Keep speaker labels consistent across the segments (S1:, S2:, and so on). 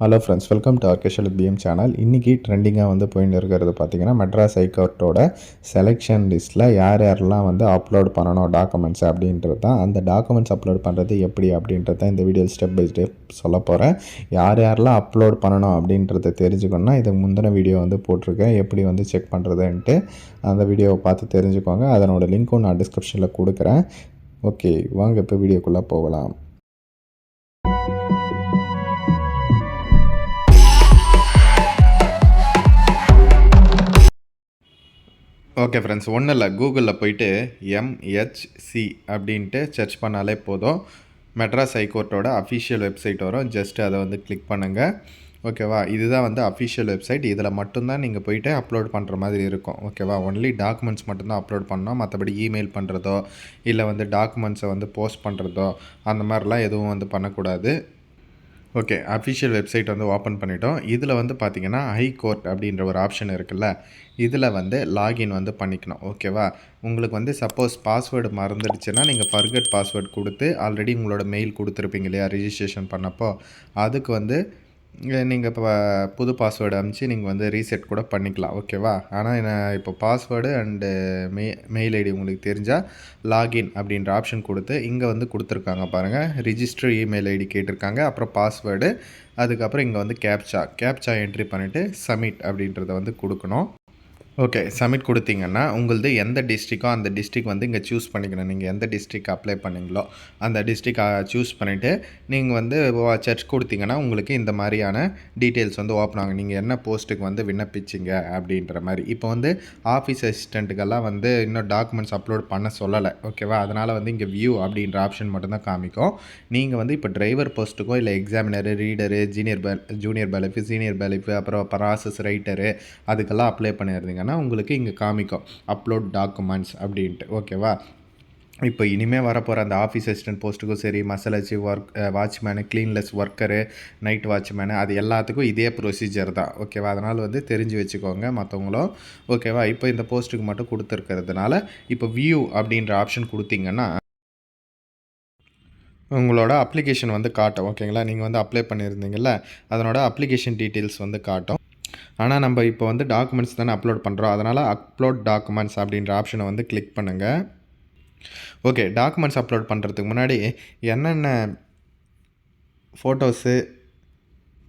S1: Hello friends welcome to ஆர்கேஷல் PM channel இன்றைக்கி ட்ரெண்டிங்காக வந்து போயின்னு இருக்கிறது பார்த்தீங்கன்னா மெட்ராஸ் ஹைகோர்ட்டோட செலெக்ஷன் லிஸ்ட்டில் யார் யாரெல்லாம் வந்து அப்லோட் பண்ணணும் டாக்குமெண்ட்ஸ் அப்படின்றது தான். அந்த டாக்குமெண்ட்ஸ் அப்லோட் பண்ணுறது எப்படி அப்படின்றத இந்த வீடியோ ஸ்டெப் பை ஸ்டெப் சொல்ல போகிறேன் யார் யாரெல்லாம் அப்லோட் பண்ணணும் அப்படின்றத தெரிஞ்சுக்கணும்னா இதுக்கு முந்தின வீடியோ வந்து போட்டிருக்கேன். எப்படி வந்து செக் பண்ணுறதுன்ட்டு அந்த வீடியோவை பார்த்து தெரிஞ்சுக்கோங்க. அதனோட லிங்க்கும் நான் டிஸ்கிரிப்ஷனில் கொடுக்குறேன். ஓகே வாங்க இப்போ வீடியோக்குள்ளே போகலாம். ஓகே ஃப்ரெண்ட்ஸ் ஒன்றும் இல்லை. கூகுளில் போயிட்டு எம்ஹெச்சி அப்படின்ட்டு சர்ச் பண்ணாலே போதும். மெட்ராஸ் ஹைகோர்ட்டோட அஃபிஷியல் வெப்சைட் வரும். ஜஸ்ட் அதை வந்து கிளிக் பண்ணுங்கள் ஓகேவா இதுதான் வந்து அஃபிஷியல் வெப்சைட் இதில் மட்டும்தான் நீங்கள் போயிட்டு அப்லோட் பண்ணுற மாதிரி இருக்கும். ஓகேவா ஒன்லி டாக்குமெண்ட்ஸ் மட்டும்தான் அப்லோட் பண்ணோம் மற்றபடி இமெயில் பண்ணுறதோ இல்லை வந்து டாக்குமெண்ட்ஸை வந்து போஸ்ட் பண்ணுறதோ அந்த மாதிரிலாம் எதுவும் வந்து பண்ணக்கூடாது. ஓகே அஃபிஷியல் வெப்சைட் வந்து ஓப்பன் பண்ணிட்டோம். இதில் வந்து பார்த்தீங்கன்னா ஹை கோர்ட் அப்படின்ற ஒரு ஆப்ஷன் இருக்குல்ல? இதில் வந்து லாகின் வந்து பண்ணிக்கணும். ஓகேவா உங்களுக்கு வந்து சப்போஸ் பாஸ்வேர்டு மறந்துடுச்சுன்னா நீங்கள் ஃபர்கட் பாஸ்வேர்டு கொடுத்து ஆல்ரெடி உங்களோட மெயில் கொடுத்துருப்பீங்க இல்லையா ரிஜிஸ்ட்ரேஷன் பண்ணப்போ அதுக்கு வந்து நீங்கள் இப்போ புது பாஸ்வேர்டு அனுப்பிச்சு நீங்கள் வந்து ரீசெட் கூட பண்ணிக்கலாம் ஓகேவா ஆனால் நான் இப்போ password and mail mail ID உங்களுக்கு தெரிஞ்சால் லாகின் அப்படின்ற ஆப்ஷன் கொடுத்து இங்கே வந்து கொடுத்துருக்காங்க பாருங்கள் ரிஜிஸ்டர் இமெயில் ஐடி கேட்டிருக்காங்க. அப்புறம் பாஸ்வேர்டு அதுக்கப்புறம் இங்கே வந்து கேப்சா கேப்சா என்ட்ரி பண்ணிவிட்டு சப்மிட் அப்படின்றத வந்து கொடுக்கணும். ஓகே சப்மிட் கொடுத்தீங்கன்னா உங்களது எந்த டிஸ்ட்ரிக்கோ அந்த டிஸ்ட்ரிக் வந்து இங்கே சூஸ் பண்ணிக்கணும். நீங்கள் எந்த டிஸ்ட்ரிக் அப்ளை பண்ணீங்களோ அந்த டிஸ்ட்ரிக் சூஸ் பண்ணிவிட்டு நீங்கள் வந்து சர்ச் கொடுத்தீங்கன்னா உங்களுக்கு இந்த மாதிரியான டீட்டெயில்ஸ் வந்து ஓப்பன் ஆகும். நீங்கள் என்ன போஸ்ட்டுக்கு வந்து விண்ணப்பிச்சிங்க அப்படின்ற மாதிரி. இப்போ வந்து ஆஃபீஸ் அசிஸ்டண்ட்டுக்கெல்லாம் வந்து இன்னும் டாக்குமெண்ட்ஸ் அப்லோட் பண்ண சொல்லலை ஓகேவா அதனால் வந்து இங்கே வியூ அப்படின்ற ஆப்ஷன் மட்டும்தான் காமிக்கும். நீங்கள் வந்து இப்போ டிரைவர் போஸ்ட்டுக்கோ இல்லை எக்ஸாமினரு ரீடரு ஜூனியர் பேல் ஜூனியர் பேலிஃபு சீனியர் பேலிஃபு அப்புறம் ப்ராசஸ் ரைட்டரு அதுக்கெல்லாம் அப்ளை பண்ணிங்கன்னா உங்களுக்கு இங்கே காமிக்கும். அப்லோட் டாக்குமெண்ட்ஸ் அப்படின்ட்டு. ஓகேவா இப்போ இனிமேல் வரப்போகிற அந்த ஆஃபீஸ் அசிஸ்டன்ட் போஸ்ட்டுக்கும் சரி மசாலாச்சி work watchman cleanliness worker night watchman அது எல்லாத்துக்கும் இதே ப்ரொசீஜர் தான். ஓகேவா அதனால் வந்து தெரிஞ்சு வச்சுக்கோங்க மற்றவங்களும் ஓகேவா இப்போ இந்த போஸ்ட்டுக்கு மட்டும் கொடுத்துருக்கிறதுனால இப்போ வியூ அப்படின்ற ஆப்ஷன் கொடுத்தீங்கன்னா உங்களோட அப்ளிகேஷன் வந்து காட்டும். ஓகேங்களா நீங்கள் வந்து அப்ளை பண்ணியிருந்தீங்கல்ல அதனோட அப்ளிகேஷன் டீட்டெயில்ஸ் வந்து காட்டும். ஆனால் நம்ம இப்போ வந்து டாக்குமெண்ட்ஸ் தானே அப்லோட் பண்ணுறோம் அதனால் அப்லோட் டாக்குமெண்ட்ஸ் அப்படின்ற ஆப்ஷனை வந்து கிளிக் பண்ணுங்கள் ஓகே டாக்குமெண்ட்ஸ் அப்லோட் பண்ணுறதுக்கு முன்னாடி என்னென்ன ஃபோட்டோஸு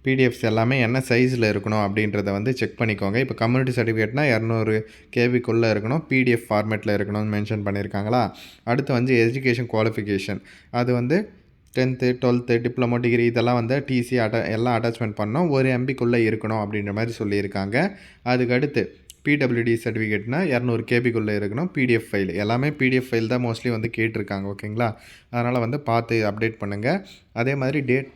S1: பிடிஎஃப்ஸ் எல்லாமே என்ன சைஸில் இருக்கணும் அப்படின்றத வந்து செக் பண்ணிக்கோங்க. இப்போ கம்யூனிட்டி சர்டிஃபிகேட்னா இரநூறு கேபிக்குள்ளே இருக்கணும். பிடிஎஃப் ஃபார்மேட்டில் இருக்கணும்னு மென்ஷன் பண்ணியிருக்காங்களா அடுத்து வந்து எஜுகேஷன் குவாலிஃபிகேஷன் அது வந்து டென்த்து டுவெல்த்து டிப்ளமோ டிகிரி இதெல்லாம் வந்து டிசி அட்ட எல்லாம் அட்டாச்மெண்ட் பண்ணோம். ஒரு எம்பிக்குள்ளே இருக்கணும் அப்படின்ற மாதிரி சொல்லியிருக்காங்க. அதுக்கடுத்து பிடபிள்யூடி சர்டிஃபிகேட்னா இரநூறு கேபிக்குள்ளே இருக்கணும். பிடிஎஃப் ஃபைல் எல்லாமே பிடிஎஃப் ஃபைல் தான் மோஸ்ட்லி வந்து கேட்டிருக்காங்க ஓகேங்களா அதனால் வந்து பார்த்து அப்டேட் பண்ணுங்கள் அதே மாதிரி டேட்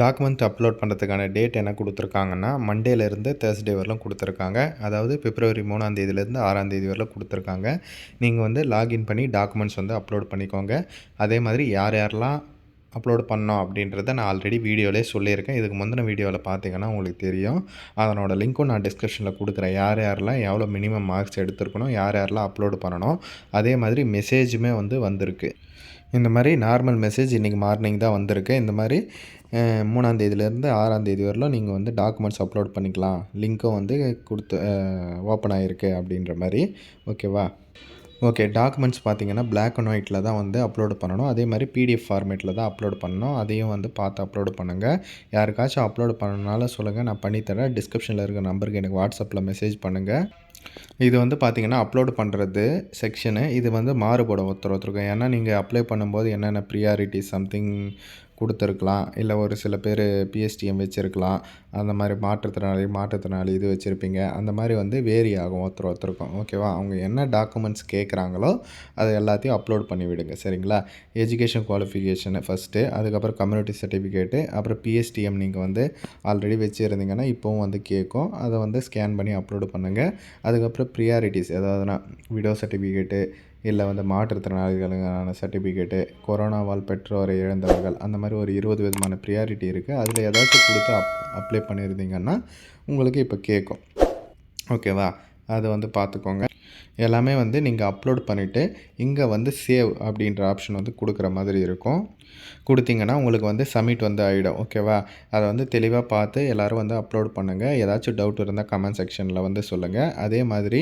S1: டாக்குமெண்ட் அப்லோட் பண்ணுறதுக்கான டேட் என்ன கொடுத்துருக்காங்கன்னா மண்டேலேருந்து தேர்ஸ்டே வரலாம் கொடுத்துருக்காங்க. அதாவது பிப்ரவரி மூணாம் தேதியிலேருந்து ஆறாம் தேதி வரலாம் கொடுத்துருக்காங்க. நீங்கள் வந்து லாகின் பண்ணி டாக்குமெண்ட்ஸ் வந்து அப்லோட் பண்ணிக்கோங்க. அதே மாதிரி யார் யாரெல்லாம் அப்லோட் பண்ணோம் அப்படின்றத நான் ஆல்ரெடி வீடியோவிலே சொல்லியிருக்கேன். இதுக்கு முந்தின வீடியோவில் பார்த்தீங்கன்னா உங்களுக்கு தெரியும். அதனோட லிங்க்கும் நான் டிஸ்கிரிப்ஷனில் கொடுக்குறேன். யார் யாரெல்லாம் எவ்வளோ மினிமம் மார்க்ஸ் எடுத்துருக்கணும் யார் யாரெல்லாம் அப்லோட் பண்ணணும் அதே மாதிரி மெசேஜுமே வந்து வந்திருக்கு. இந்த மாதிரி நார்மல் மெசேஜ் இன்றைக்கி மார்னிங் தான் வந்திருக்கு. இந்த மாதிரி மூணாந்தேதியிலேருந்து ஆறாந்தேதி வரலாம். நீங்கள் வந்து டாக்குமெண்ட்ஸ் அப்லோட் பண்ணிக்கலாம். லிங்க்கும் வந்து கொடுத்து ஓப்பன் ஆகிருக்கு அப்படின்ற மாதிரி. ஓகேவா ஓகே டாக்குமெண்ட்ஸ் பார்த்தீங்கன்னா பிளாக் அண்ட் ஒயிட்டில் தான் வந்து அப்லோடு பண்ணணும். அதே மாதிரி பிடிஎஃப் ஃபார்மேட்டில் தான் அப்லோட் பண்ணணும். அதையும் வந்து பார்த்து அப்லோடு பண்ணுங்கள் யாருக்காச்சும் அப்லோடு பண்ணனால சொல்லுங்கள் நான் பண்ணித்தரேன். டிஸ்கிரிப்ஷனில் இருக்க நம்பருக்கு எனக்கு வாட்ஸ்அப்பில் மெசேஜ் பண்ணுங்கள் இது வந்து பார்த்திங்கன்னா அப்லோடு பண்ணுறது செக்ஷனு இது வந்து மாறுபடும் ஒருத்தர் ஒருத்தருக்கும். ஏன்னா நீங்கள் அப்ளை பண்ணும்போது என்னென்ன ப்ரியாரிட்டி சம்திங் கொடுத்துருக்கலாம். இல்லை ஒரு சில பேர் பிஎஸ்டிஎம் வச்சுருக்கலாம். அந்த மாதிரி மாற்றுத்திறனாளி மாற்றுத்திறனாளி இது வச்சுருப்பீங்க. அந்த மாதிரி வந்து வேரி ஆகும் ஒருத்தர் ஒருத்தருக்கும். ஓகேவா அவங்க என்ன டாக்குமெண்ட்ஸ் கேட்குறாங்களோ அதை எல்லாத்தையும் அப்லோட் பண்ணி விடுங்க. சரிங்களா? எஜுகேஷன் குவாலிஃபிகேஷனு ஃபஸ்ட்டு அதுக்கப்புறம் கம்யூனிட்டி சர்டிஃபிகேட்டு அப்புறம் பிஎஸ்டிஎம் நீங்கள் வந்து ஆல்ரெடி வச்சுருந்தீங்கன்னா இப்போவும் வந்து கேட்கும் அதை வந்து ஸ்கேன் பண்ணி அப்லோடு பண்ணுங்கள் அதுக்கப்புறம் ப்ரியாரிட்டிஸ் ஏதாவதுனா விடோ சர்டிஃபிகேட்டு இல்லை வந்து மாற்றுத்திறனாளிகளுக்கான சர்டிஃபிகேட்டு கொரோனாவால் பெற்றோரை இழந்தவர்கள் அந்த மாதிரி ஒரு இருபது விதமான ப்ரியாரிட்டி இருக்குது அதில் ஏதாச்சும் கொடுத்து அப் அப்ளை பண்ணியிருந்தீங்கன்னா உங்களுக்கு இப்போ கேட்கும் ஓகேவா அதை வந்து பார்த்துக்கோங்க. எல்லாமே வந்து நீங்கள் அப்லோட் பண்ணிவிட்டு இங்கே வந்து சேவ் அப்படின்ற ஆப்ஷன் வந்து கொடுக்குற மாதிரி இருக்கும். கொடுத்தீங்கன்னா உங்களுக்கு வந்து சப்மிட் வந்து ஆகிடும் ஓகேவா அதை வந்து தெளிவாக பார்த்து எல்லோரும் வந்து அப்லோட் பண்ணுங்கள் ஏதாச்சும் டவுட் இருந்தால் கமெண்ட் செக்ஷனில் வந்து சொல்லுங்கள் அதே மாதிரி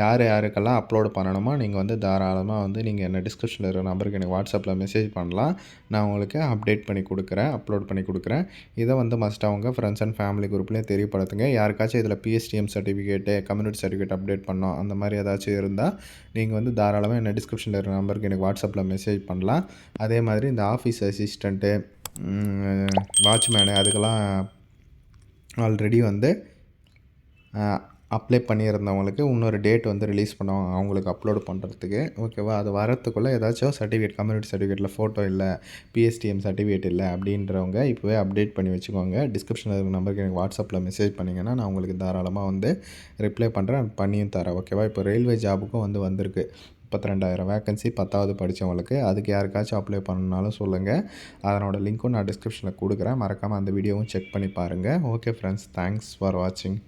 S1: யார் யாருக்கெல்லாம் அப்லோட் பண்ணணுமோ நீங்கள் வந்து தாராளமாக வந்து நீங்கள் என்ன டிஸ்கிரிப்ஷனில் இருக்கிற நம்பருக்கு எனக்கு வாட்ஸ்அப்பில் மெசேஜ் பண்ணலாம். நான் உங்களுக்கு அப்டேட் பண்ணி கொடுக்குறேன் அப்லோட் பண்ணி கொடுக்குறேன். இதை வந்து மஸ்ட் அவங்க ஃப்ரெண்ட்ஸ் அண்ட் ஃபேமிலி குரூப்லேயும் தெரியப்படுத்துங்க. யாருக்காச்சும் இதில் PSTM certificate community certificate update பண்ணோம் அந்த மாதிரி ஏதாச்சும் இருந்தால் நீங்கள் வந்து தாராளமாக என்ன டிஸ்கிரிப்ஷனில் இருக்கிற நம்பருக்கு எனக்கு வாட்ஸ்அப்பில் மெசேஜ் பண்ணலாம். அதே மாதிரி இந்த ஆஃபீஸ் அசிஸ்டண்ட்டு வாட்ச்மேனு அதுக்கெல்லாம் ஆல்ரெடி வந்து அப்ளை பண்ணியிருந்தவங்களுக்கு இன்னொரு டேட் வந்து ரிலீஸ் பண்ணுவாங்க அவங்களுக்கு அப்லோட் பண்ணுறதுக்கு ஓகேவா? அது வரத்துக்குள்ளே ஏதாச்சும் சர்டிஃபிகேட் கம்யூனிட்டி சர்டிஃபிகேட்டில் ஃபோட்டோ இல்லை பிஎஸ்டிஎம் சர்டிஃபிகேட் இல்லை அப்படின்றவங்க இப்போவே அப்டேட் பண்ணி வச்சுக்கோங்க. டிஸ்கிரிப்ஷனில் இருக்கிற நம்பருக்கு எனக்கு வாட்ஸ்அப்பில் மெசேஜ் பண்ணிங்கன்னா நான் உங்களுக்கு தாராளமாக வந்து ரிப்ளை பண்ணுறேன் பண்ணியும் தரேன். ஓகேவா? இப்போ ரயில்வே ஜாபுக்கும் வந்து வந்திருக்கு. முப்பத்தி ரெண்டாயிரம் வேகன்சி பத்தாவது படித்தவங்களுக்கு அதுக்கு யாருக்காச்சும் அப்ளை பண்ணணுனாலும் சொல்லுங்கள் அதனோட லிங்க்கும் நான் டிஸ்கிரிப்ஷனில் கொடுக்குறேன். மறக்காமல் அந்த வீடியோவும் செக் பண்ணி பாருங்கள் ஓகே ஃப்ரெண்ட்ஸ் தேங்க்ஸ் ஃபார் வாட்சிங்